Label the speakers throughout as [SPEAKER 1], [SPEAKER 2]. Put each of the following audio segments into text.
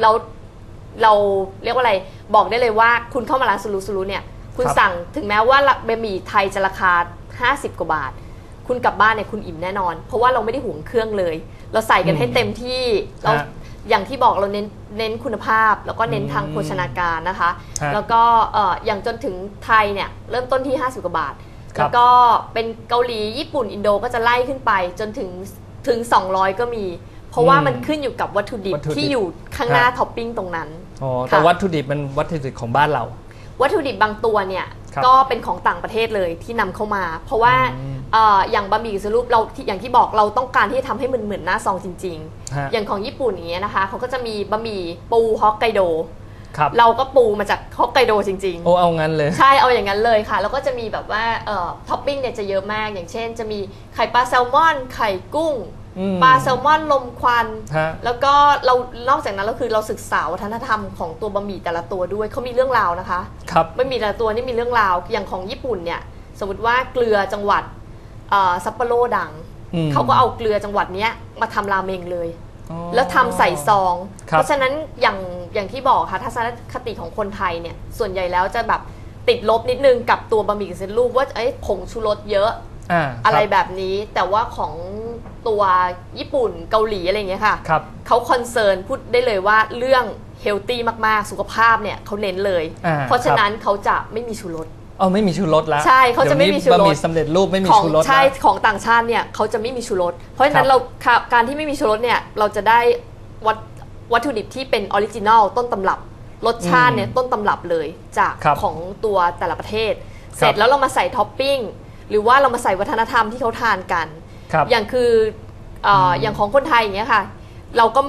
[SPEAKER 1] เราเราเรียกว่าอะไรบอกได้เลยว่าคุณเข้ามาร้านซูรุซูรุเนี่ย คุณ
[SPEAKER 2] ครับ
[SPEAKER 1] สั่งถึงแม้ว่าบะหมี่ไทยจะราคา 50 กว่าบาท คุณกลับบ้านเนี่ยคุณอิ่มแน่นอน เพราะว่าเราไม่ได้ห่วงเครื่องเลย เราใส่กันให้เต็มที่เรา
[SPEAKER 2] ฮะ
[SPEAKER 1] อย่างที่บอกเราเน้นเน้นคุณภาพ แล้วก็เน้นทาง
[SPEAKER 2] อืม
[SPEAKER 1] โภชนาการนะคะ
[SPEAKER 2] ฮะ
[SPEAKER 1] แล้วก็เอ่ออย่างจนถึงไทยเนี่ยเริ่มต้นที่ 50 กว่าบาท
[SPEAKER 2] ครับ
[SPEAKER 1] แล้วก็เป็นเกาหลีญี่ปุ่นอินโดก็จะไล่ขึ้นไปจนถึงถึง 200 ก็มี เพราะว่ามันขึ้นอยู่กับวัตถุดิบ
[SPEAKER 2] วัตถุดิบ
[SPEAKER 1] ที่อยู่ข้างหน้า
[SPEAKER 2] ฮะ
[SPEAKER 1] ท็อปปิ้งตรงนั้น
[SPEAKER 2] อ๋อแต่
[SPEAKER 1] ค่ะ
[SPEAKER 2] วัตถุดิบมันวัตถุดิบของบ้านเรา
[SPEAKER 1] วัตถุดิบบางตัวเนี่ย
[SPEAKER 2] ครับ
[SPEAKER 1] ก็เป็นของต่างประเทศเลยที่นำเข้ามา เพราะว่า
[SPEAKER 2] อืม
[SPEAKER 1] เอ่ออย่างบะหมี่สำเร็จรูปเราที่อย่างที่บอกเราต้องการที่จะทำให้มันเหมือนหน้าซองจริง
[SPEAKER 2] ฮะ
[SPEAKER 1] ๆ อย่างของญี่ปุ่นอย่างเงี้ยนะคะเขาก็จะมีบะหมี่ปูฮอกไกโด
[SPEAKER 2] ครับ
[SPEAKER 1] เราก็ปูมาจากฮอกไกโดจริง ๆ
[SPEAKER 2] โอ้เอางั้นเลย
[SPEAKER 1] ใช่ เอาอย่างนั้นเลยค่ะ แล้วก็จะมีแบบว่าเอ่อท็อปปิ้งเนี่ยจะเยอะมาก อย่างเช่น จะมีไข่ปลาแซลมอน ไข่กุ้ง
[SPEAKER 2] อืม
[SPEAKER 1] ปลาแซลมอนลมควัน
[SPEAKER 2] ฮะ
[SPEAKER 1] แล้วก็เรานอกจากนั้นเราคือเราศึกษาวัฒนธรรมของตัวบะหมี่แต่ละตัวด้วยเขามีเรื่องราวนะคะ
[SPEAKER 2] ครับ
[SPEAKER 1] บะหมี่แต่ละตัวนี่มีเรื่องราวอย่างของญี่ปุ่นเนี่ย สมมติว่าเกลือจังหวัดเอ่อซัปโปโรดัง
[SPEAKER 2] อืม
[SPEAKER 1] เขาก็เอาเกลือจังหวัดเนี้ยมาทำราเมงเลย
[SPEAKER 2] อ๋อ
[SPEAKER 1] แล้วทำใส่ซอง
[SPEAKER 2] ครับ
[SPEAKER 1] เพราะฉะนั้นอย่างอย่างที่บอกค่ะทัศนคติของคนไทยเนี่ย ส่วนใหญ่แล้วจะแบบติดลบนิดนึงกับตัวบะหมี่กึ่งสำเร็จรูปว่าเอ้ยผงชูรสเยอะ
[SPEAKER 2] อ่า
[SPEAKER 1] อะไร
[SPEAKER 2] ค
[SPEAKER 1] แบบนี้แต่ว่าของ ตัวญี่ปุ่นเกาหลีอะไรอย่างเงี้ยค่ะ
[SPEAKER 2] ครับ
[SPEAKER 1] เขาคอนเซิร์นพูดได้เลยว่าเรื่องเฮลตี้มากๆ สุขภาพเนี่ยเขาเน้นเลย
[SPEAKER 2] อ่า
[SPEAKER 1] เพราะฉะนั้นเขาจะไม่มีชูรส
[SPEAKER 2] อ๋อไม่มีชูรสแล้ว
[SPEAKER 1] ใช่เขาจะไม่มีชูรส
[SPEAKER 2] ดี๋ยวนี้บะหมี่สำเร็จรูปไม่มี
[SPEAKER 1] ของ
[SPEAKER 2] ชูรส
[SPEAKER 1] ใช่
[SPEAKER 2] แล้ว
[SPEAKER 1] ของต่างชาติเนี่ยเขาจะไม่มีชูรส เพราะฉะนั้
[SPEAKER 2] ครั
[SPEAKER 1] น
[SPEAKER 2] บ
[SPEAKER 1] เราค่ะการที่ไม่มีชูรสเนี่ยเราจะได้วัตวัตถุดิบที่เป็นออริจินอลต้นตำรับรสชาติเนี่ยต้นตำรับเลยจาก
[SPEAKER 2] ครับ
[SPEAKER 1] ของตัวแต่ละประเทศ
[SPEAKER 2] ครับ
[SPEAKER 1] เสร็จแล้วเรามาใส่ท็อปปิ้งหรือว่าเรามาใส่วัฒนธรรมที่เขาทานกัน
[SPEAKER 2] ครับ
[SPEAKER 1] อย่างคือเอ่อออย่างของคนไทยอย่างเงี้ยค่ะ เราก็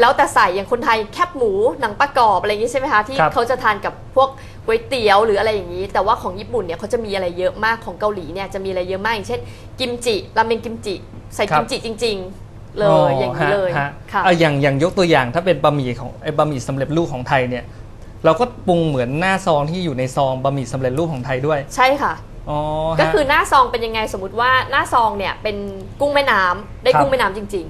[SPEAKER 1] แล้วแต่ใส่อย่างคนไทยแคบหมูหนังปลากรอบอะไรอย่างงี้ใช่ไหมคะที่
[SPEAKER 2] ครับ
[SPEAKER 1] เขาจะทานกับพวกก๋วยเตี๋ยวหรืออะไรอย่างนี้ แต่ว่าของญี่ปุ่นเนี่ยเขาจะมีอะไรเยอะมากของเกาหลีเนี่ยจะมีอะไรเยอะมากอย่างเช่น กิมจิราเมงกิมจิใส่
[SPEAKER 2] ครั
[SPEAKER 1] กิ
[SPEAKER 2] บ
[SPEAKER 1] มจิจริง ๆ เลยอย่างนี้
[SPEAKER 2] ฮะ
[SPEAKER 1] เลย
[SPEAKER 2] ฮะ
[SPEAKER 1] ค่ะ
[SPEAKER 2] เอาอย่างอย่างยกตัวอย่างถ้าเป็นบะหมี่ของไอ้บะหมี่สำเร็จรูปของไทยเนี่ย เราก็ปรุงเหมือนหน้าซองที่อยู่ในซองบะหมี่สำเร็จรูปของไทยด้วย
[SPEAKER 1] ใช่ค่ะ
[SPEAKER 2] อ๋อฮะ
[SPEAKER 1] ก็คือหน้าซองเป็นยังไงสมมติว่าหน้าซองเนี่ยเป็นกุ้งแม่น้ำได้
[SPEAKER 2] ครับ
[SPEAKER 1] กุ้งแม่น้ำจริง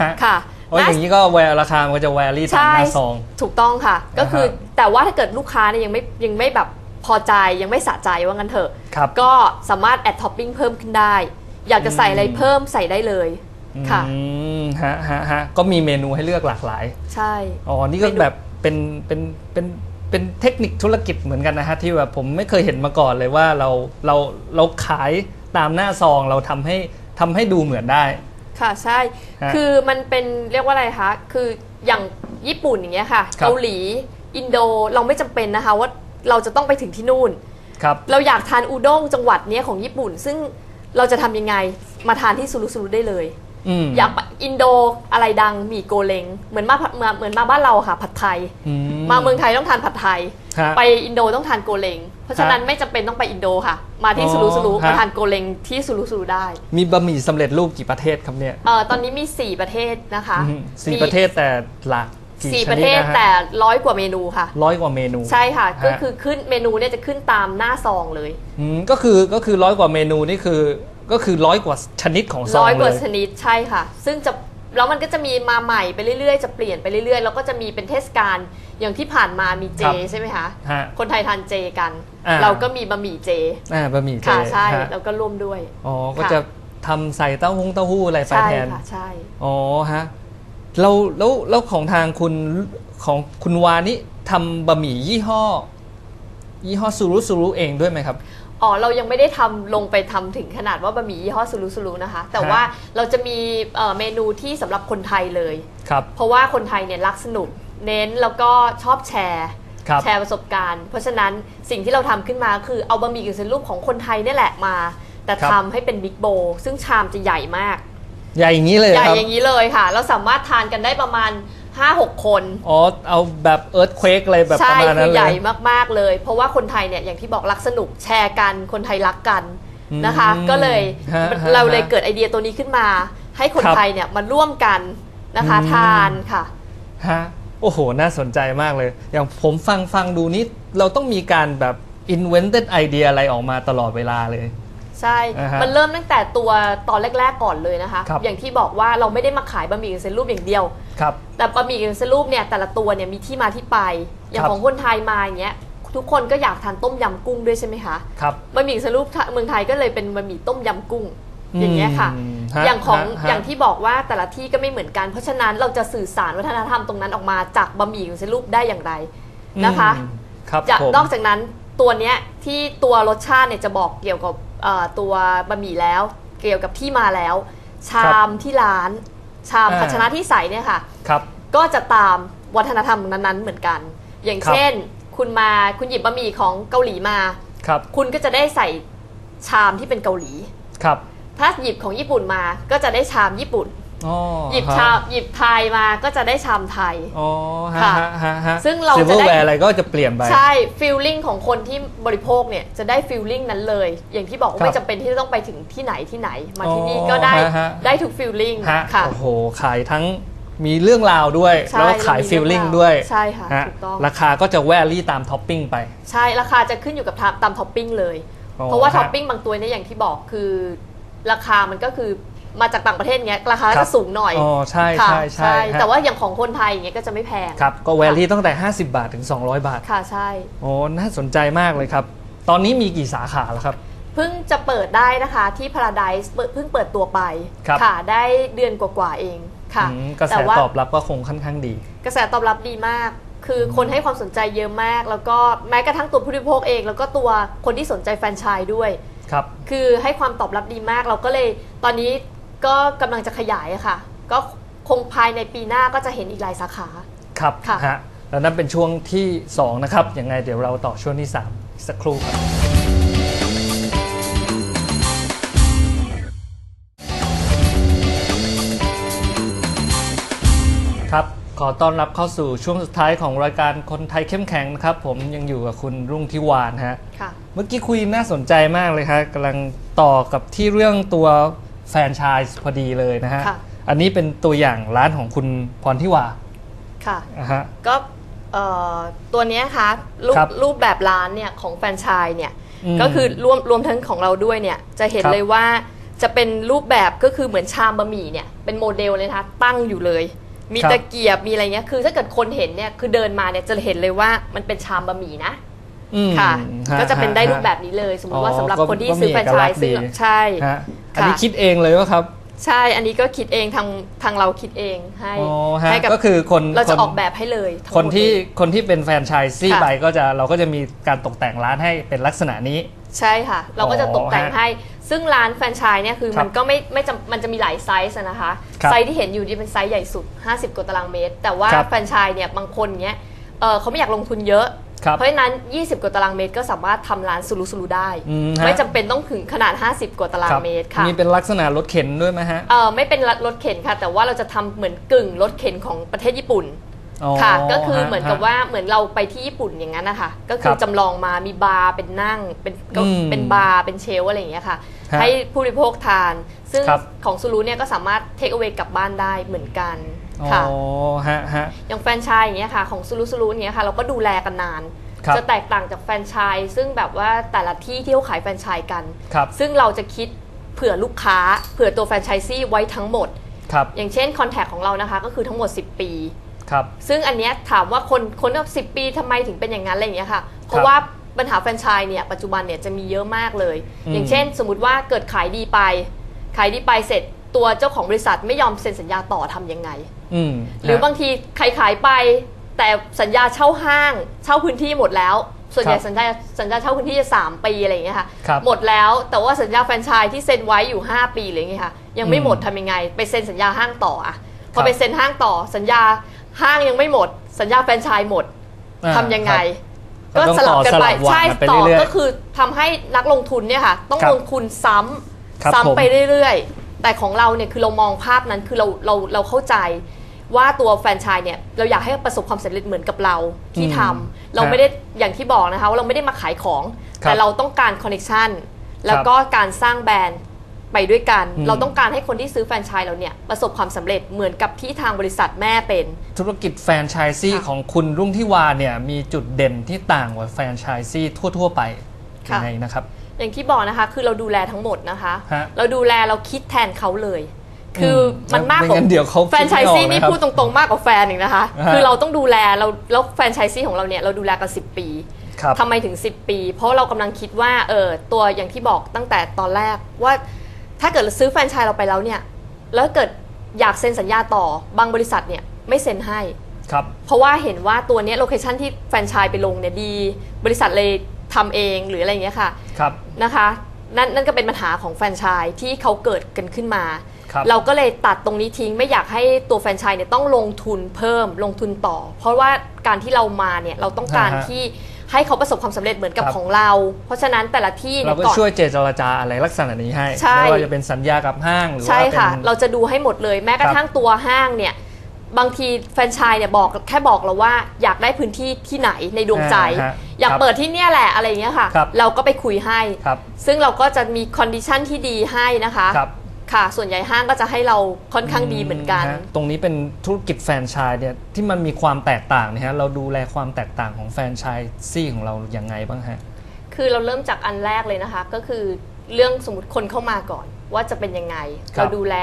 [SPEAKER 2] ฮะ
[SPEAKER 1] ๆ ค่ะ
[SPEAKER 2] อ๋ออย่างนี้ก็แวร์ราคา มันก็จะแวรี่ตาม
[SPEAKER 1] ใช่
[SPEAKER 2] หน้าซอง
[SPEAKER 1] ถูกต้องค่ะ ก็คือ
[SPEAKER 2] นะฮะ
[SPEAKER 1] แต่ว่าถ้าเกิดลูกค้าเนี่ยยังไม่ยังไม่แบบพอใจยังไม่สะใจว่างั้นเถอะ
[SPEAKER 2] ครับ
[SPEAKER 1] ก็สามารถแอดท็อปปิ้งเพิ่มขึ้นได้ อยากจะใส่อะไร
[SPEAKER 2] อืม
[SPEAKER 1] เพิ่มใส่ได้เลย ค่ะ
[SPEAKER 2] อืมฮะฮะฮะก็มีเมนูให้เลือกหลากหลาย
[SPEAKER 1] ใช่
[SPEAKER 2] อ๋อ นี่ก็แบบเป็นเป็นเป็น เป็นเทคนิคธุรกิจเหมือนกันนะฮะที่แบบผมไม่เคยเห็นมาก่อนเลยว่าเราเราเราขายตามหน้าซองเราทำให้ทำให้ดูเหมือนได้
[SPEAKER 1] ค่ะใช่
[SPEAKER 2] ฮะ
[SPEAKER 1] คือมันเป็นเรียกว่าอะไรคะคืออย่างญี่ปุ่นอย่างเงี้ยค่ะ
[SPEAKER 2] ครับ
[SPEAKER 1] เกาหลีอินโดเราไม่จำเป็นนะคะว่าเราจะต้องไปถึงที่นู่น
[SPEAKER 2] ครับ
[SPEAKER 1] เราอยากทานอูด้งจังหวัดเนี้ยของญี่ปุ่น ซึ่งเราจะทำยังไงมาทานที่ซูรุซูรุได้เลย
[SPEAKER 2] อืม
[SPEAKER 1] อยากไปอินโดอะไรดังหมี่โกเลงเหมือนมาเหมือนเหมือนมาบ้านเราค่ะ ผัดไทย
[SPEAKER 2] อื
[SPEAKER 1] มาเมืองไทยต้องทานผัดไทย
[SPEAKER 2] ฮะ
[SPEAKER 1] ไปอินโดต้องทานโกเลงเพราะฉะนั้นไม่จำเป็นต้องไปอินโดค่ะ มาที่
[SPEAKER 2] อ๋อ
[SPEAKER 1] ซูรุซูรุ
[SPEAKER 2] ฮะ
[SPEAKER 1] มาทานโกเลงที่ซูรุซูรุได้
[SPEAKER 2] มีบะหมี่สำเร็จรูปกี่ประเทศครับเนี่ย
[SPEAKER 1] เอ่อตอนนี้มี 4 ประเทศนะคะ
[SPEAKER 2] อืมสี่
[SPEAKER 1] มี
[SPEAKER 2] ประเทศแต่หลักกี่
[SPEAKER 1] สี่
[SPEAKER 2] ช
[SPEAKER 1] ประ
[SPEAKER 2] นิ
[SPEAKER 1] เท
[SPEAKER 2] ด
[SPEAKER 1] ศ
[SPEAKER 2] นะฮะ
[SPEAKER 1] แต่ร้อยกว่าเมนูค่ะ
[SPEAKER 2] ร้อยกว่าเมนู
[SPEAKER 1] ใช่ค่ะ
[SPEAKER 2] ฮะ
[SPEAKER 1] ก็คือขึ้นเมนูเนี่ยจะขึ้นตามหน้าซองเลย
[SPEAKER 2] อืมก็คือก็คือร้อยกว่าเมนูนี่คือ ก็คือร้อยกว่าชนิดของซอง
[SPEAKER 1] ร้อยก
[SPEAKER 2] เล
[SPEAKER 1] ว่าย ชนิดใช่ค่ะ ซึ่งจะแล้วมันก็จะมีมาใหม่ไปเรื่อยๆ จะเปลี่ยนไปเรื่อยๆ แล้วก็จะมีเป็นเทศกาลอย่างที่ผ่านมามีเจ
[SPEAKER 2] ครับ
[SPEAKER 1] ใช่ไหมคะ
[SPEAKER 2] ฮะ
[SPEAKER 1] คนไทยทานเจกัน
[SPEAKER 2] อ่า
[SPEAKER 1] เราก็มีบะหมี่เจ
[SPEAKER 2] อ่าบะหมี่เจ
[SPEAKER 1] ค่ะใช่
[SPEAKER 2] ฮะ
[SPEAKER 1] แล้วก็ร่วมด้วย
[SPEAKER 2] อ๋อก็
[SPEAKER 1] ค่ะ
[SPEAKER 2] จะทำใส่เต้าหู้เต้าหู้อะไรไป
[SPEAKER 1] ใช่
[SPEAKER 2] แทน
[SPEAKER 1] ค่ะใช่
[SPEAKER 2] อ๋อฮะเราแล้วแล้วของทางคุณของคุณวานี่ทำบะหมี่ยี่ห้อ ยี่ห้อซูรุซูรุเองด้วยไหมครับ
[SPEAKER 1] อ๋อเรายังไม่ได้ทำลงไปทำถึงขนาดว่าบะหมี่ยี่ห้อซูรุซูรุนะคะ แต่
[SPEAKER 2] ฮะ
[SPEAKER 1] ว่าเราจะมีเอ่อเมนูที่สำหรับคนไทยเลย
[SPEAKER 2] ครับ
[SPEAKER 1] เพราะว่าคนไทยเนี่ยรักสนุก เน้นแล้วก็ชอบแชร์
[SPEAKER 2] ครับ
[SPEAKER 1] แชร์ประสบการณ์ เพราะฉะนั้นสิ่งที่เราทำขึ้นมาคือเอาบะหมี่กึ่งสำเร็จรูปของคนไทยเนี่ยแหละมา แต่
[SPEAKER 2] ครับ
[SPEAKER 1] ทำให้เป็นบิ๊กโบว์ซึ่งชามจะใหญ่มาก
[SPEAKER 2] ใหญ่อย่างนี้เลย
[SPEAKER 1] ใหญ่
[SPEAKER 2] ครับ
[SPEAKER 1] อย่างนี้เลยค่ะ เราสามารถทานกันได้ประมาณ 5-6คน
[SPEAKER 2] อ๋อ เอาแบบเอิร์ธเควกอะไรแบบประ
[SPEAKER 1] ใช่
[SPEAKER 2] มาณ
[SPEAKER 1] คื
[SPEAKER 2] นั้น
[SPEAKER 1] อ
[SPEAKER 2] เล
[SPEAKER 1] ใหญ่
[SPEAKER 2] ย
[SPEAKER 1] มากๆเลย เพราะว่าคนไทยเนี่ยอย่างที่บอกรักสนุกแชร์กันคนไทยรักกันนะคะ
[SPEAKER 2] อืม
[SPEAKER 1] ก็เลย
[SPEAKER 2] ฮะฮะ
[SPEAKER 1] เราเลย
[SPEAKER 2] ฮะ
[SPEAKER 1] เกิดไอเดียตัวนี้ขึ้นมา ให้คน
[SPEAKER 2] ครับ
[SPEAKER 1] ไทยเนี่ยมาร่วมกันนะคะ
[SPEAKER 2] อืม
[SPEAKER 1] ทานค่ะ
[SPEAKER 2] ฮะโอ้โห น่าสนใจมากเลย อย่างผมฟังฟังดูนี่เราต้องมีการแบบ invented idea อะไรออกมาตลอดเวลาเลย
[SPEAKER 1] ใช่
[SPEAKER 2] อ่าฮะ
[SPEAKER 1] มันเริ่มตั้งแต่ตัวตอนแรก ๆก่อนเลยนะคะ
[SPEAKER 2] ครับ
[SPEAKER 1] อย่างที่บอกว่าเราไม่ได้มาขายบะหมี่กึ่งสำเร็จรูปอย่างเดียว
[SPEAKER 2] ครับ
[SPEAKER 1] แต่บะหมี่กึ่งสำเร็จรูปเนี่ยแต่ละตัวเนี่ยมีที่มาที่ไป อย่าง
[SPEAKER 2] ครับ
[SPEAKER 1] ของคนไทยมาอย่างเงี้ยทุกคนก็อยากทานต้มยำกุ้งด้วยใช่ไหมคะ
[SPEAKER 2] ครับ
[SPEAKER 1] บะหมี่กึ่งสำเร็จรูปเมืองไทยก็เลยเป็นบะหมี่ต้มยำกุ้งอย่างเงี้ยค่ะ
[SPEAKER 2] อืมฮะ
[SPEAKER 1] อย่างของ
[SPEAKER 2] ฮะฮะ
[SPEAKER 1] อย่างที่บอกว่าแต่ละที่ก็ไม่เหมือนกัน เพราะฉะนั้นเราจะสื่อสารวัฒนธรรมตรงนั้นออกมาจากบะหมี่กึ่งสำเร็จรูปได้อย่างไรนะคะ
[SPEAKER 2] อืมครับ
[SPEAKER 1] จาก
[SPEAKER 2] ผม
[SPEAKER 1] นอกจากนั้นตัวเนี้ยที่ตัวรสชาติเนี่ยจะบอกเกี่ยวกับเอ่อ ตัวบะหมี่แล้ว เกี่ยวกับที่มาแล้ว ชามที่ร้าน ชาม
[SPEAKER 2] อ่า
[SPEAKER 1] ภาชนะที่ใส่เนี่ยค่ะ
[SPEAKER 2] ครับ
[SPEAKER 1] ก็จะตามวัฒนธรรมนั้นๆเหมือนกัน อย่าง
[SPEAKER 2] ครับ
[SPEAKER 1] เช่น คุณมาคุณหยิบบะหมี่ของเกาหลีมา
[SPEAKER 2] ครับ
[SPEAKER 1] คุณก็จะได้ใส่ชามที่เป็นเกาหลี
[SPEAKER 2] ครับ
[SPEAKER 1] ถ้าหยิบของญี่ปุ่นมาก็จะได้ชามญี่ปุ่น
[SPEAKER 2] อ๋อ
[SPEAKER 1] หยิบ
[SPEAKER 2] ฮะ
[SPEAKER 1] ชามหยิบไทยมาก็จะได้ชามไทย
[SPEAKER 2] อ๋อฮะ
[SPEAKER 1] ค่ะ
[SPEAKER 2] ฮะฮะฮะ
[SPEAKER 1] ซึ่งเราจะ
[SPEAKER 2] ซิลเวอ
[SPEAKER 1] ได้
[SPEAKER 2] ร์แวร์อะไรก็จะเปลี่ยนไป
[SPEAKER 1] ใช่ฟิลลิ่งของคนที่บริโภคเนี่ยจะได้ฟิลลิ่งนั้นเลย อย่างที่บอกว่า
[SPEAKER 2] ครับ
[SPEAKER 1] ไม่จำเป็นที่จะต้องไปถึงที่ไหนที่ไหน มาที่นี่
[SPEAKER 2] อ๋อ
[SPEAKER 1] ก็ได้
[SPEAKER 2] ฮะฮะ
[SPEAKER 1] ได้ทุกฟิลลิ่ง
[SPEAKER 2] ฮะ
[SPEAKER 1] ค่ะ
[SPEAKER 2] โอ้โหขายทั้งมีเรื่องราวด้วย
[SPEAKER 1] ใช่
[SPEAKER 2] แล้วก็ขาย
[SPEAKER 1] เรามี
[SPEAKER 2] ฟิลลิ่ง
[SPEAKER 1] เรื่องราว
[SPEAKER 2] ด้วย
[SPEAKER 1] ใช่ค่ะ
[SPEAKER 2] ฮะ
[SPEAKER 1] ถูกต้อง
[SPEAKER 2] ราคาก็จะแวรี่ตามท็อปปิ้งไป
[SPEAKER 1] ใช่ราคาจะขึ้นอยู่กับตามตามท็อปปิ้งเลย
[SPEAKER 2] อ๋อ
[SPEAKER 1] เพราะว่า
[SPEAKER 2] ฮะ
[SPEAKER 1] ท็อปปิ้งบางตัวเนี่ยอย่างที่บอกคือ ราคามันก็คือ มาจากต่างประเทศเงี้ยราคา
[SPEAKER 2] ครั
[SPEAKER 1] จะ
[SPEAKER 2] บ
[SPEAKER 1] สูงหน่อย
[SPEAKER 2] อ๋อใช่
[SPEAKER 1] ค่ะ
[SPEAKER 2] ใช่ใช่ฮะ
[SPEAKER 1] แต่ว่าอย่างของคนไทยอย่างเงี้ยก็จะไม่แพง
[SPEAKER 2] ครับก็แวรี่ตั้งแต่ 50 บาทถึง 200 บาท
[SPEAKER 1] ค่ะใช่
[SPEAKER 2] โอ้น่าสนใจมากเลยครับ ตอนนี้มีกี่สาขาแล้วครับ
[SPEAKER 1] เพิ่งจะเปิดได้นะคะที่ Paradise เปิดเพิ่งเปิดตัวไป
[SPEAKER 2] ครับ
[SPEAKER 1] ค่ะ ได้เดือนกว่าๆเองค่ะ
[SPEAKER 2] อืมกระแส
[SPEAKER 1] แต่ว่า
[SPEAKER 2] ตอบรับก็คงค่อนข้างดี
[SPEAKER 1] กระแสตอบรับดีมาก คือคนให้ความสนใจเยอะมาก แล้วก็แม้กระทั่งตัวผู้บริโภคเอง แล้วก็ตัวคนที่สนใจแฟรนไชส์ด้วย
[SPEAKER 2] ครับ
[SPEAKER 1] คือให้ความตอบรับดีมากเราก็เลยตอนนี้ ก็กำลังจะขยายอะค่ะ ก็คงภายในปีหน้าก็จะเห็นอีกหลายสาขา
[SPEAKER 2] ครับ
[SPEAKER 1] ค่ะ
[SPEAKER 2] ฮะแล้วนั่นเป็นช่วงที่ 2 นะครับ ยังไงเดี๋ยวเราต่อช่วงที่3อีกสักครู่ครับครับขอต้อนรับเข้าสู่ช่วงสุดท้ายของรายการคนไทยเข้มแข็งนะครับ ผมยังอยู่กับคุณรุ่งทิวานฮะ
[SPEAKER 1] ค่ะ
[SPEAKER 2] เมื่อกี้คุยน่าสนใจมากเลยครับกำลังต่อกับที่เรื่องตัว แฟรนไชส์พอดีเลยนะฮะ
[SPEAKER 1] ค่ะ
[SPEAKER 2] อันนี้เป็นตัวอย่างร้านของคุณพรทิวา
[SPEAKER 1] ค่ะ
[SPEAKER 2] นะฮะ
[SPEAKER 1] ก็เอ่อตัวเนี้ยค่ะรูป
[SPEAKER 2] ครับ
[SPEAKER 1] รูปแบบร้านเนี่ยของแฟรนไชส์เนี่ย
[SPEAKER 2] อืม
[SPEAKER 1] ก็คือรวมรวมทั้งของเราด้วยเนี่ยจะเห็น
[SPEAKER 2] ครับ
[SPEAKER 1] เลยว่าจะเป็นรูปแบบก็คือเหมือนชามบะหมี่เนี่ยเป็นโมเดลเลยนะคะตั้งอยู่เลย มี
[SPEAKER 2] ครับ
[SPEAKER 1] ตะเกียบมีอะไรเงี้ยคือถ้าเกิดคนเห็นเนี่ยคือเดินมาเนี่ยจะเห็นเลยว่ามันเป็นชามบะหมี่นะ
[SPEAKER 2] อืม
[SPEAKER 1] ค่ะ
[SPEAKER 2] ฮ
[SPEAKER 1] ก็จะเป็นได้
[SPEAKER 2] ฮ
[SPEAKER 1] รูปแบบนี้เลย สมมติว่า
[SPEAKER 2] อ๋อ
[SPEAKER 1] สำหรับ
[SPEAKER 2] ก็
[SPEAKER 1] คนที่
[SPEAKER 2] ก็มี
[SPEAKER 1] ซื้อแฟรนไช
[SPEAKER 2] เอกลักษ
[SPEAKER 1] ส์
[SPEAKER 2] ณ์
[SPEAKER 1] ซึ่ง
[SPEAKER 2] ดี
[SPEAKER 1] ใช่
[SPEAKER 2] ฮะ อันนี้
[SPEAKER 1] ค่ะ
[SPEAKER 2] คิดเองเลยวะครับ
[SPEAKER 1] ใช่ อันนี้ก็คิดเองทางทางเราคิดเองให้
[SPEAKER 2] อ๋อฮะ
[SPEAKER 1] ให้กับ
[SPEAKER 2] ก็คือคน
[SPEAKER 1] เราจะ
[SPEAKER 2] คน
[SPEAKER 1] ออกแบบให้เลยทั้งหม
[SPEAKER 2] ค
[SPEAKER 1] ด
[SPEAKER 2] นที่
[SPEAKER 1] เลย
[SPEAKER 2] คนที่เป็นแฟรนไชส์ซี่
[SPEAKER 1] ค่ะ
[SPEAKER 2] ไปก็จะเราก็จะมีการตกแต่งร้านให้เป็นลักษณะนี้
[SPEAKER 1] ใช่ค่ะ เราก็จะตกแต่ง
[SPEAKER 2] อ๋อฮะ
[SPEAKER 1] ให้ ซึ่งร้านแฟรนไชส์เนี่ยคือ
[SPEAKER 2] ครับ
[SPEAKER 1] มันก็ไม่ไม่จำมันจะมีหลายไซส์อะนะคะ
[SPEAKER 2] ครับ
[SPEAKER 1] ไซส์ที่เห็นอยู่ที่เป็นไซส์ใหญ่สุด 50กว่าตารางเมตร แต่ว่า
[SPEAKER 2] ครับ
[SPEAKER 1] แฟรนไชส์เนี่ยบางคนเนี้ยเออเขาไม่อยากลงทุนเยอะ
[SPEAKER 2] ครับ
[SPEAKER 1] เพราะฉะนั้น 20 กว่าตารางเมตรก็สามารถทำร้านสุรุสุรุได้
[SPEAKER 2] อืมฮะ
[SPEAKER 1] ไม่จำเป็นต้องถึงขนาด 50 กว่าตารางเมตรค่ะ
[SPEAKER 2] มีเป็นลักษณะรถเข็นด้วยไหมฮะ
[SPEAKER 1] เออไม่เป็นรถเข็นค่ะ แต่ว่าเราจะทำเหมือนกึ่งรถเข็นของประเทศญี่ปุ่น
[SPEAKER 2] อ๋อ
[SPEAKER 1] ค่ะก็คือ
[SPEAKER 2] ฮะ
[SPEAKER 1] เหมือนกับ
[SPEAKER 2] ฮะ
[SPEAKER 1] ว่าเหมือนเราไปที่ญี่ปุ่นอย่างนั้นนะคะก็คื
[SPEAKER 2] ค
[SPEAKER 1] อ
[SPEAKER 2] รับ
[SPEAKER 1] จำลองมามีบาร์เป็นนั่งเป็นก็
[SPEAKER 2] อืม
[SPEAKER 1] เป็นบาร์เป็นเชลฟ์อะไรอย่างเงี้ยค่ะ
[SPEAKER 2] ฮะ
[SPEAKER 1] ให้ผู้บริโภคทาน ซึ่ง
[SPEAKER 2] ครับ
[SPEAKER 1] ของซูรุเนี่ยก็สามารถเทคเอา a y กลับบ้านได้เหมือนกัน
[SPEAKER 2] อ๋อ
[SPEAKER 1] ค่ะ
[SPEAKER 2] ฮะฮะ
[SPEAKER 1] อย่างแฟรนไชส์อย่างเงี้ยค่ะของซูรุซูรุอย่างเงี้ยค่ะเราก็ดูแลกันนาน
[SPEAKER 2] ครับ
[SPEAKER 1] จะแตกต่างจากแฟรนไชส์ซึ่งแบบว่าแต่ละที่ที่เขาขายแฟรนไชส์กัน
[SPEAKER 2] ครับ
[SPEAKER 1] ซึ่งเราจะคิดเผื่อลูกค้า เผื่อตัวแฟรนไชส์ซี่ไว้ทั้งหมด
[SPEAKER 2] ครับ
[SPEAKER 1] อย่างเช่นคอนแทคของเรานะคะก็คือทั้งหมด 10 ปี
[SPEAKER 2] ครับ
[SPEAKER 1] ซึ่งอันเนี้ยถามว่าคนคนแบบสิปีทำไมถึงเป็นอย่างนั้นอะไรอย่างเงี้ยค่ะ เพ
[SPEAKER 2] ครั
[SPEAKER 1] ราะ
[SPEAKER 2] บ
[SPEAKER 1] ว่าปัญหาแฟรนไชส์เนี่ยปัจจุบันเนี่ยจะมีเยอะมากเลย
[SPEAKER 2] อืม
[SPEAKER 1] อย่างเช่น สมมติว่าเกิดขายดีไป ขายดีไปเสร็จตัวเจ้าของบริษัทไม่ยอมเซ็นสัญญาต่อทำยังไง
[SPEAKER 2] อืม
[SPEAKER 1] หรือ
[SPEAKER 2] ฮะ
[SPEAKER 1] บางทีใครขายไป แต่สัญญาเช่าห้างเช่าพื้นที่หมดแล้ว ส่วนใหญ่
[SPEAKER 2] ครับ
[SPEAKER 1] สัญญาสัญญาเช่าพื้นที่จะ3ปีอะไรอย่างเงี้ยค่ะ
[SPEAKER 2] ครับ
[SPEAKER 1] หมดแล้วแต่ว่าสัญญาแฟรนไชส์ที่เซ็นไว้อยู่ 5 ปีหรืออย่างเงี้ยค่ะยังไม่หมด
[SPEAKER 2] อืม
[SPEAKER 1] ทำยังไง ไปเซ็นสัญญาห้างต่ออะพ
[SPEAKER 2] ครั
[SPEAKER 1] อบไปเซ็นห้างต่อ สัญญาห้างยังไม่หมด สัญญาแฟรนไชส์หมด
[SPEAKER 2] อ่า
[SPEAKER 1] ทำยังไง
[SPEAKER 2] ครับ
[SPEAKER 1] ก็สลับกันไป
[SPEAKER 2] ก็ต้องต่อสลับวาง
[SPEAKER 1] ใช่
[SPEAKER 2] กันไป
[SPEAKER 1] ต่อ
[SPEAKER 2] เรื่อยๆ
[SPEAKER 1] ก็คือทำให้นักลงทุนเนี่ยค่ะ ต้อง
[SPEAKER 2] ครับ
[SPEAKER 1] ลงทุนซ้ำ
[SPEAKER 2] ครับ
[SPEAKER 1] ซ้ำ
[SPEAKER 2] ผม
[SPEAKER 1] ไปเรื่อยๆ แต่ของเราเนี่ยคือเรามองภาพนั้นคือเราเราเราเข้าใจ ว่าตัวแฟรนไชส์เนี่ยเราอยากให้ประสบความสำเร็จเหมือนกับเราที่ทำเราไม่ได้อย่างที่บอกนะคะว่าเราไม่ได้มาขายของ
[SPEAKER 2] ครับ
[SPEAKER 1] แต่เราต้องการคอนเน c ชันแล้วก็การสร้างแบรนด์ไปด้วยกัน
[SPEAKER 2] อืม
[SPEAKER 1] เราต้องการให้คนที่ซื้อแฟรนไชส์เราเนี่ยประสบความสำเร็จเหมือนกับที่ทางบริษัทแม่เป็น
[SPEAKER 2] ธุรกิจแฟรนไชส์ซี่
[SPEAKER 1] ค่ะ
[SPEAKER 2] ของคุณรุ่งที่วาเนี่ยมีจุดเด่นที่ต่างกว่าแฟรนไชส์ซี่ทั่ว ๆ ไป
[SPEAKER 1] ค่ะ
[SPEAKER 2] ยังไงนะครับ
[SPEAKER 1] อย่างที่บอกนะคะคือเราดูแลทั้งหมดนะคะ
[SPEAKER 2] ฮะ
[SPEAKER 1] เราดูแลเราคิดแทนเขาเลย คืออมันมากก
[SPEAKER 2] ไม่
[SPEAKER 1] ว่า
[SPEAKER 2] งั้นเดี๋ยวเขา
[SPEAKER 1] แฟรนไชส์ซี่
[SPEAKER 2] คิดไม่ออก
[SPEAKER 1] นี่
[SPEAKER 2] นะครับ
[SPEAKER 1] พูดตรงๆมากกว่าแฟนอีกนะคะ
[SPEAKER 2] ฮะ
[SPEAKER 1] คือเราต้องดูแลเราแล้วแฟรนไชส์ซี่ของเราเนี่ยเราดูแลกัน 10 ปี
[SPEAKER 2] ครับ
[SPEAKER 1] ทำไมถึง 10 ปี เพราะเรากำลังคิดว่าเออตัวอย่างที่บอกตั้งแต่ตอนแรกว่า ถ้าเกิดเราซื้อแฟรนไชส์เราไปแล้วเนี่ย แล้วเกิดอยากเซ็นสัญญาต่อบางบริษัทเนี่ยไม่เซ็นให้
[SPEAKER 2] ครับ
[SPEAKER 1] เพราะว่าเห็นว่าตัวเนี้โลเคชันที่แฟรนไชส์ไปลงเนี่ยดี บริษัทเลยทำเองหรืออะไรอย่างเงี้ยค่ะ
[SPEAKER 2] ครับ
[SPEAKER 1] นะคะ นั่นนั่นก็เป็นปัญหาของแฟรนไชส์ที่เขาเกิดกันขึ้นมา
[SPEAKER 2] ครับ
[SPEAKER 1] เราก็เลยตัดตรงนี้ทิ้งไม่อยากให้ตัวแฟรนไชส์เนี่ยต้องลงทุนเพิ่มลงทุนต่อ เพราะว่าการที่เรามาเนี่ยเราต้องการ
[SPEAKER 2] อ่าฮะ
[SPEAKER 1] ที่ให้เขาประสบความสำเร็จเหมือนกับ
[SPEAKER 2] ครับ
[SPEAKER 1] ของเรา เพราะฉะนั้นแต่ละที่
[SPEAKER 2] เรา
[SPEAKER 1] เนี่ย
[SPEAKER 2] ก็
[SPEAKER 1] ก่อน
[SPEAKER 2] ช่วยเจรจาอะไรลักษณะนี้ให้
[SPEAKER 1] ใช่
[SPEAKER 2] ไม่ว่าจะเป็นสัญญากับห้างหรือ
[SPEAKER 1] ใช่
[SPEAKER 2] ว่าเป็น
[SPEAKER 1] ค่ะเราจะดูให้หมดเลยแม้กระทั่งตัวห้างเนี่ย บางทีแฟรนไชส์เนี่ยบอกแค่บอกเราว่าอยากได้พื้นที่ที่ไหนในดวงใจ
[SPEAKER 2] อ่าฮะ
[SPEAKER 1] อยาก
[SPEAKER 2] ครับ
[SPEAKER 1] เปิดที่เนี่ยแหละอะไรอย่างเงี้ยค่ะ
[SPEAKER 2] ครับ
[SPEAKER 1] เราก็ไปคุยให้
[SPEAKER 2] ครับ
[SPEAKER 1] ซึ่งเราก็จะมีคอนดิชันที่ดีให้นะคะ
[SPEAKER 2] ครับ
[SPEAKER 1] ค่ะ ส่วนใหญ่ห้างก็จะให้เราค่อนข้างดีเหมือนกัน
[SPEAKER 2] ฮะตรงนี้เป็นธุรกิจแฟรนไชส์เนี่ยที่มันมีความแตกต่างเนี่ยฮะเราดูแลความแตกต่างของแฟรนไชส์ซี่ของเราอย่างไงบ้างฮะ
[SPEAKER 1] คือเราเริ่มจากอันแรกเลยนะคะ ก็คือเรื่องสมมติคนเข้ามาก่อนว่าจะเป็นยังไง
[SPEAKER 2] ครับ
[SPEAKER 1] เราดูแล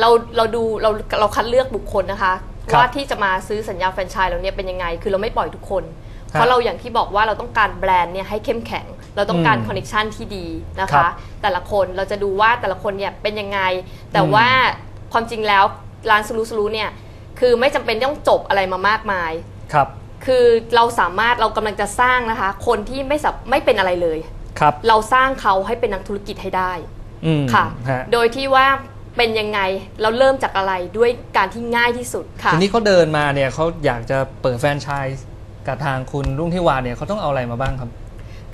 [SPEAKER 1] เราเราดูเราเราคัดเลือกบุคคลนะคะ
[SPEAKER 2] ครับ
[SPEAKER 1] ว่าที่จะมาซื้อสัญญาแฟรนไชส์เราเนี่ยเป็นยังไง คือเราไม่ปล่อยทุกคน
[SPEAKER 2] ครับ
[SPEAKER 1] เพราะเราอย่างที่บอกว่าเราต้องการแบรนด์เนี่ยให้เข้มแข็ง เราต้องการ
[SPEAKER 2] อืม
[SPEAKER 1] คอนเนคชันที่ดีนะ
[SPEAKER 2] ครั
[SPEAKER 1] คะ
[SPEAKER 2] บ
[SPEAKER 1] แต่ละคนเราจะดูว่าแต่ละคนเนี่ยเป็นยังไง แต่
[SPEAKER 2] อืม
[SPEAKER 1] ว่าความจริงแล้วร้านสลูสลูเนี่ยคือไม่จำเป็นต้องจบอะไรมามากมาย
[SPEAKER 2] ครับ
[SPEAKER 1] คือเราสามารถเรากำลังจะสร้างนะคะ คนที่ไม่สับไม่เป็นอะไรเลย
[SPEAKER 2] ครับ
[SPEAKER 1] เราสร้างเขาให้เป็นนักธุรกิจให้ได้
[SPEAKER 2] อืม
[SPEAKER 1] ค่ะ
[SPEAKER 2] ฮะ
[SPEAKER 1] โดยที่ว่าเป็นยังไงเราเริ่มจากอะไรด้วยการที่ง่ายที่สุดค่ะ
[SPEAKER 2] ทีนี้เขาเดินมาเนี่ยเขาอยากจะเปิดแฟรนไชส์ กับทางคุณรุ่งที่วาเนี่ยเขาต้องเอาอะไรมาบ้างครับ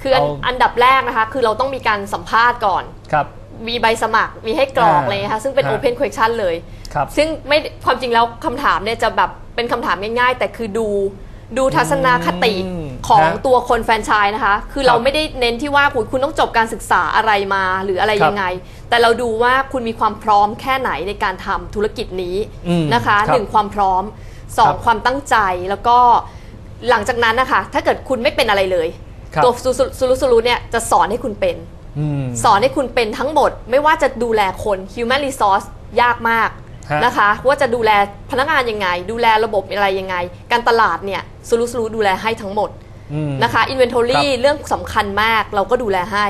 [SPEAKER 1] คืออัน
[SPEAKER 2] เอา
[SPEAKER 1] อันดับแรกนะคะ คือเราต้องมีการสัมภาษณ์ก่อน
[SPEAKER 2] ครับ
[SPEAKER 1] มีใบสมัคร มีให้กรอก
[SPEAKER 2] อ่า
[SPEAKER 1] อะไรเงี้ยค่ะซึ่งเป็น
[SPEAKER 2] ฮะ
[SPEAKER 1] Open Question เลย
[SPEAKER 2] ครับ
[SPEAKER 1] ซึ่งไม่ความจริงแล้วคำถามเนี่ยจะแบบเป็นคำถามง่ายๆ แต่คือดูดูทัศนคติ
[SPEAKER 2] อืม
[SPEAKER 1] ของ
[SPEAKER 2] ฮะ
[SPEAKER 1] ตัวคนแฟรนไชส์นะคะ คือ
[SPEAKER 2] ครับ
[SPEAKER 1] เราไม่ได้เน้นที่ว่าคุณคุณต้องจบการศึกษาอะไรมาหรืออะไร
[SPEAKER 2] ครับ
[SPEAKER 1] ยังไง แต่เราดูว่าคุณมีความพร้อมแค่ไหนในการทำธุรกิจนี้
[SPEAKER 2] อืม
[SPEAKER 1] นะคะ
[SPEAKER 2] ครับ
[SPEAKER 1] หนึ่งความพร้อมสอง
[SPEAKER 2] ครับ
[SPEAKER 1] ความตั้งใจแล้วก็ หลังจากนั้นนะคะถ้าเกิดคุณไม่เป็นอะไรเลย
[SPEAKER 2] ครับ
[SPEAKER 1] ตัวซูซูรุซูรุเนี่ยจะสอนให้คุณเป็น
[SPEAKER 2] อืม
[SPEAKER 1] สอนให้คุณเป็นทั้งหมด ไม่ว่าจะดูแลคน human resource ยากมาก
[SPEAKER 2] ฮะ
[SPEAKER 1] นะคะ ว่าจะดูแลพนักงานยังไง ดูแลระบบอะไรยังไง การตลาดเนี่ยสรุสรุดูแลให้ทั้งหมด
[SPEAKER 2] อืม
[SPEAKER 1] นะคะ inventory
[SPEAKER 2] ครับ
[SPEAKER 1] เรื่องสำคัญมากเราก็ดูแลให้